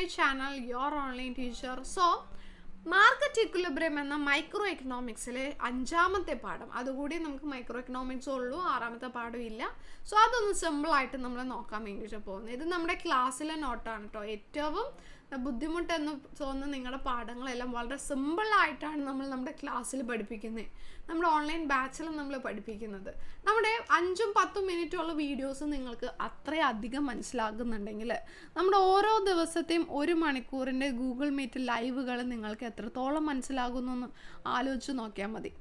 My channel your online teacher so market equilibrium എന്ന micro എക്കണോമിക്സിലെ അഞ്ചാമത്തെ പാഠം. അതുകൂടി നമുക്ക് മൈക്രോ എക്കണോമിക്സ് ഉള്ളൂ ആറാമത്തെ പാഠം ഇല്ല. സോ അതൊന്ന് സിമ്പിളായിട്ട് നമ്മൾ നോക്കാൻ വേണ്ടിയിട്ട് പോകുന്നത്. ഇത് നമ്മുടെ ക്ലാസ്സിലെ നോട്ടാണ് കേട്ടോ ഏറ്റവും ബുദ്ധിമുട്ടെന്ന് തോന്നുന്ന നിങ്ങളുടെ പാഠങ്ങളെല്ലാം വളരെ സിമ്പിളായിട്ടാണ് നമ്മൾ നമ്മുടെ ക്ലാസ്സിൽ പഠിപ്പിക്കുന്നത് നമ്മുടെ ഓൺലൈൻ ബാച്ചിലും നമ്മൾ പഠിപ്പിക്കുന്നത്. നമ്മുടെ അഞ്ചും പത്തും മിനിറ്റുള്ള വീഡിയോസ് നിങ്ങൾക്ക് അത്രയധികം മനസ്സിലാകുന്നുണ്ടെങ്കിൽ നമ്മുടെ ഓരോ ദിവസത്തെയും ഒരു മണിക്കൂറിന്റെ ഗൂഗിൾ മീറ്റ് ലൈവുകൾ നിങ്ങൾക്ക് എത്രത്തോളം മനസ്സിലാകുന്നു എന്ന് ആലോചിച്ച് നോക്കിയാൽ മതി.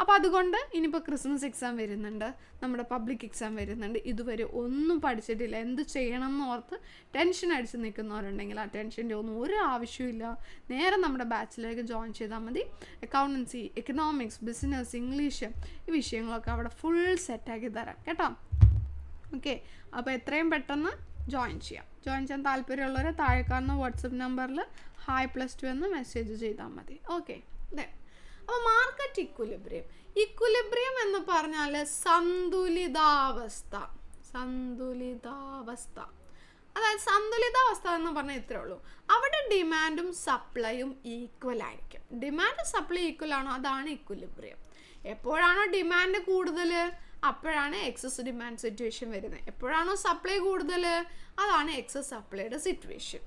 അപ്പോൾ അതുകൊണ്ട് ഇനിയിപ്പോൾ ക്രിസ്മസ് എക്സാം വരുന്നുണ്ട്. നമ്മുടെ പബ്ലിക് എക്സാം വരുന്നുണ്ട്. ഇതുവരെ ഒന്നും പഠിച്ചിട്ടില്ല. എന്ത് ചെയ്യണം എന്ന് ഓർത്ത് ടെൻഷൻ അടിച്ച് നിൽക്കുന്നവരുണ്ടെങ്കിൽ ആ ടെൻഷന്റെ ഒന്നും ഒരു ആവശ്യമില്ല നേരെ നമ്മുടെ ബാച്ചിലേക്ക് ജോയിൻ ചെയ്താൽ മതി. അക്കൗണ്ടൻസി എക്കണോമിക്സ് ബിസിനസ് ഇംഗ്ലീഷ് ഈ വിഷയങ്ങളൊക്കെ അവിടെ ഫുൾ സെറ്റാക്കി തരാം. കേട്ടോ? ഓക്കെ അപ്പോൾ എത്രയും പെട്ടെന്ന് ജോയിൻ ചെയ്യാം. ജോയിൻ ചെയ്യാൻ താല്പര്യമുള്ളവർ താഴെ കാണുന്ന വാട്സപ്പ് നമ്പറിൽ ഹായ് പ്ലസ് ടു എന്ന് മെസ്സേജ് ചെയ്താൽ മതി. ഓക്കെ അപ്പോൾ മാർക്കറ്റ് ഇക്വലിബ്രിയം ഇക്വലിബ്രിയം എന്ന് പറഞ്ഞാൽ സന്തുലിതാവസ്ഥ. സന്തുലിതാവസ്ഥ. അതായത് സന്തുലിതാവസ്ഥ എന്ന് പറഞ്ഞാൽ ഇത്രേ ഉള്ളൂ. അവിടെ ഡിമാൻഡും സപ്ലൈയും ഈക്വൽ ആയിരിക്കും. ഡിമാൻഡ് സപ്ലൈ ഈക്വൽ ആണോ? അതാണ് ഇക്വലിബ്രിയം എപ്പോഴാണോ ഡിമാൻഡ് കൂടുതൽ അപ്പോഴാണ് എക്സസ് ഡിമാൻഡ് സിറ്റുവേഷൻ വരുന്നത്. എപ്പോഴാണോ സപ്ലൈ കൂടുതൽ അതാണ് എക്സസ് സപ്ലൈയുടെ സിറ്റുവേഷൻ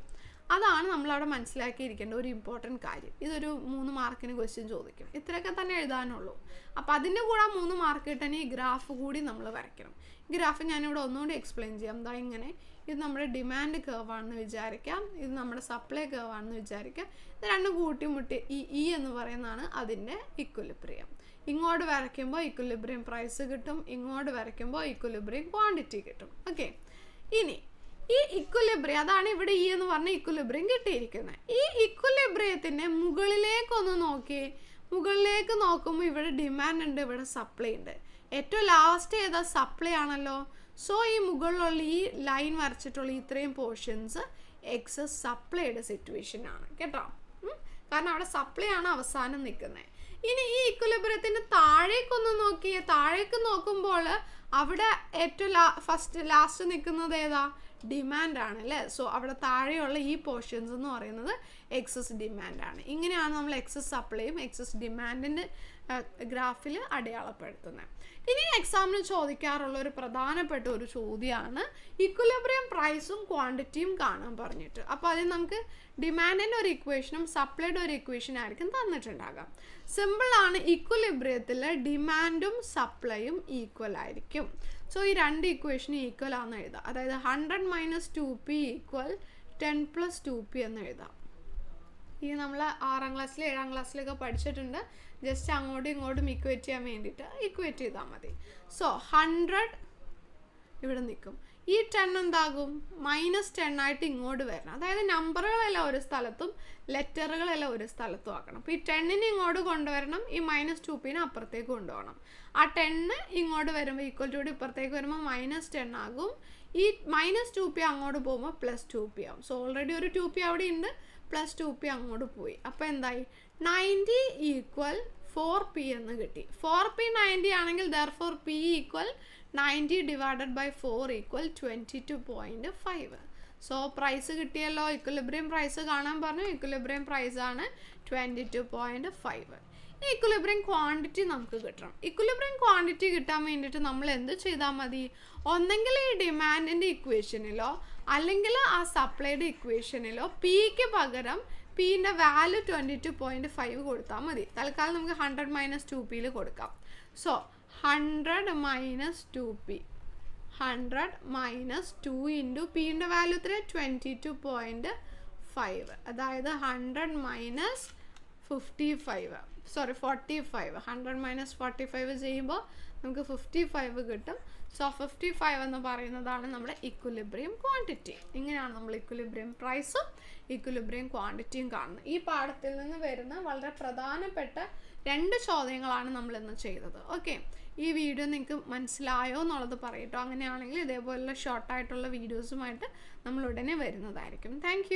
അതാണ് നമ്മളവിടെ മനസ്സിലാക്കിയിരിക്കേണ്ട ഒരു ഇമ്പോർട്ടന്റ് കാര്യം. ഇതൊരു മൂന്ന് മാർക്കിന് ക്വസ്റ്റ്യൻ ചോദിക്കും. ഇത്രയൊക്കെ തന്നെ എഴുതാനുള്ളൂ. അപ്പോൾ അതിന്റെ കൂടെ മൂന്ന് മാർക്ക് കിട്ടാൻ ഈ ഗ്രാഫ് കൂടി നമ്മൾ വരയ്ക്കണം. ഗ്രാഫ് ഞാനിവിടെ ഒന്നുകൂടി എക്സ്പ്ലെയിൻ ചെയ്യാം. എന്താ ഇങ്ങനെ. ഇത് നമ്മുടെ ഡിമാൻഡ് കേവാണെന്ന് വിചാരിക്കാം. ഇത് നമ്മുടെ സപ്ലൈ കേവാണെന്ന് വിചാരിക്കാം. ഇത് രണ്ടും കൂട്ടിമുട്ടി ഈ ഇ എന്ന് പറയുന്നതാണ് അതിന്റെ ഇക്വലിബ്രിയം ഇങ്ങോട്ട് വരയ്ക്കുമ്പോൾ ഇക്വലിബ്രിയം പ്രൈസ് കിട്ടും. ഇങ്ങോട്ട് വരയ്ക്കുമ്പോൾ ഇക്വലിബ്രിയം ക്വാണ്ടിറ്റി കിട്ടും. ഓക്കെ ഇനി ഈ ഇക്വലിബ്രിയം അതാണ് ഇവിടെ ഈ എന്ന് പറഞ്ഞ ഇക്വലിബ്രിയം കിട്ടിയിരിക്കുന്നത് ഈ ഇക്വലിബ്രിയത്തിന്റെ മുകളിലേക്കൊന്ന് നോക്കി മുകളിലേക്ക് നോക്കുമ്പോൾ ഇവിടെ ഡിമാൻഡ് ഉണ്ട് ഇവിടെ സപ്ലൈ ഉണ്ട്. ഏറ്റവും ലാസ്റ്റ് ചെയ്ത സപ്ലൈ ആണല്ലോ? സോ ഈ മുകളിലുള്ള ഈ ലൈൻ വരച്ചിട്ടുള്ള ഇത്രയും പോർഷൻസ് എക്സസ് സപ്ലൈയുടെ സിറ്റുവേഷൻ ആണ് കേട്ടോ? കാരണം അവിടെ സപ്ലൈ ആണ് അവസാനം നിൽക്കുന്നത്. ഇനി ഈ ഇക്വലിബ്രിയത്തിന്റെ താഴേക്കൊന്ന് നോക്കിയേ താഴേക്ക് നോക്കുമ്പോൾ അവിടെ ഏറ്റവും ലാ ഫസ്റ്റ് ലാസ്റ്റ് നിൽക്കുന്നത് ഏതാ? ഡിമാൻഡ് ആണ് അല്ലേ സോ അവിടെ താഴെയുള്ള ഈ പോർഷൻസ് എന്ന് പറയുന്നത് എക്സസ് ഡിമാൻഡാണ് ഇങ്ങനെയാണ് നമ്മൾ എക്സസ് സപ്ലൈയും എക്സസ് ഡിമാൻഡിന്റെ ഗ്രാഫിൽ അടയാളപ്പെടുത്തുന്നത് ഇനി എക്സാമിന് ചോദിക്കാറുള്ള ഒരു പ്രധാനപ്പെട്ട ഒരു ചോദ്യമാണ് ഇക്വലിബ്രിയം പ്രൈസും ക്വാണ്ടിറ്റിയും കാണാൻ പറഞ്ഞിട്ട്. അപ്പോൾ അതിൽ നമുക്ക് ഡിമാൻഡിന്റെ ഒരു ഇക്വേഷനും സപ്ലൈയുടെ ഒരു ഇക്വേഷൻ ആയിരിക്കും തന്നിട്ടുണ്ടാകാം. സിമ്പിളാണ് ഇക്വലിബ്രിയത്തിൽ ഡിമാൻഡും സപ്ലൈയും ഈക്വൽ ആയിരിക്കും. സോ ഈ രണ്ട് ഇക്വേഷനും ഈക്വൽ ആണെന്ന് എഴുതാം. അതായത് hundred minus two P equal ten plus two P എന്ന് എഴുതാം. ഇത് നമ്മൾ ആറാം ക്ലാസ്സിൽ ഏഴാം ക്ലാസ്സിലൊക്കെ പഠിച്ചിട്ടുണ്ട്. ജസ്റ്റ് അങ്ങോട്ടും ഇങ്ങോട്ടും ഇക്വേറ്റ് ചെയ്യാൻ വേണ്ടിയിട്ട് ഇക്വേറ്റ് ചെയ്താൽ മതി. സോ ഹൺഡ്രഡ് ഇവിടെ നിൽക്കും. ഈ ടെൻ എന്താകും? മൈനസ് ടെൻ ആയിട്ട് ഇങ്ങോട്ട് വരണം. അതായത് നമ്പറുകളെല്ലാം ഒരു സ്ഥലത്തും ലെറ്ററുകളെല്ലാം ഒരു സ്ഥലത്തും ആക്കണം. അപ്പോൾ ഈ ടെന്നിന് ഇങ്ങോട്ട് കൊണ്ടുവരണം ഈ മൈനസ് ടു പിന്നെ അപ്പുറത്തേക്ക് കൊണ്ടുപോകണം. ആ ടെണ്ണ് ഇങ്ങോട്ട് വരുമ്പോൾ ഈക്വൽ ടു ഇപ്പുറത്തേക്ക് വരുമ്പോൾ മൈനസ് ടെൻ ആകും. ഈ മൈനസ് ടു പി അങ്ങോട്ട് പോകുമ്പോൾ പ്ലസ് ടു പി ആവും. സോ ഓൾറെഡി ഒരു ടു പി അവിടെ ഉണ്ട് പ്ലസ് ടു പി അങ്ങോട്ട് പോയി. അപ്പോൾ എന്തായി? നയന്റി ഈക്വൽ ഫോർ പി എന്ന് കിട്ടി. ഫോർ പി നയന്റി ആണെങ്കിൽ there four P equal ninety divided by four equal twenty two point five so price കിട്ടിയല്ലോ. ഇക്വലിബ്രിയം പ്രൈസ് കാണാൻ പറഞ്ഞു. ഇക്വലിബ്രിയം പ്രൈസ് ആണ് ട്വന്റി ടു പോയിന്റ് ഫൈവ് ഇനി ഇക്വലിബ്രിയം ക്വാണ്ടിറ്റി നമുക്ക് കിട്ടണം. ഇക്വലിബ്രിയം ക്വാണ്ടിറ്റി കിട്ടാൻ വേണ്ടിയിട്ട് നമ്മൾ എന്ത് ചെയ്താൽ മതി? ഒന്നെങ്കിൽ ഈ ഡിമാൻഡിന്റെ ഇക്വേഷനിലോ അല്ലെങ്കിൽ ആ സപ്ലൈഡ് ഇക്വേഷനിലോ പിക്ക് പകരം പിന്റെ value twenty two point five കൊടുത്താൽ മതി. തൽക്കാലം നമുക്ക് ഹൺഡ്രഡ് മൈനസ് ടു പിയിൽ കൊടുക്കാം. So hundred minus two P hundred minus two into പിന്റെ വാല്യൂ എത്ര ട്വന്റി ടു പോയിന്റ് ഫൈവ് അതായത് hundred minus fifty five sorry forty five hundred minus forty five ചെയ്യുമ്പോൾ നമുക്ക് ഫിഫ്റ്റി ഫൈവ് കിട്ടും. സോ ഫിഫ്റ്റി ഫൈവ് എന്ന് പറയുന്നതാണ് നമ്മുടെ ഇക്വലിബ്രിയം ക്വാണ്ടിറ്റി ഇങ്ങനെയാണ് നമ്മൾ ഇക്വലിബ്രിയം പ്രൈസും ഇക്വലിബ്രിയം ക്വാണ്ടിറ്റിയും കാണുന്നത്. ഈ പാഠത്തിൽ നിന്ന് വരുന്ന വളരെ പ്രധാനപ്പെട്ട രണ്ട് ചോദ്യങ്ങളാണ് നമ്മൾ ഇന്ന് ചെയ്തത്. ഓക്കെ ഈ വീഡിയോ നിങ്ങൾക്ക് മനസ്സിലായോ എന്നുള്ളത് പറയട്ടോ. അങ്ങനെയാണെങ്കിൽ ഇതേപോലുള്ള ഷോർട്ടായിട്ടുള്ള വീഡിയോസുമായിട്ട് നമ്മൾ ഉടനെ വരുന്നതായിരിക്കും. താങ്ക്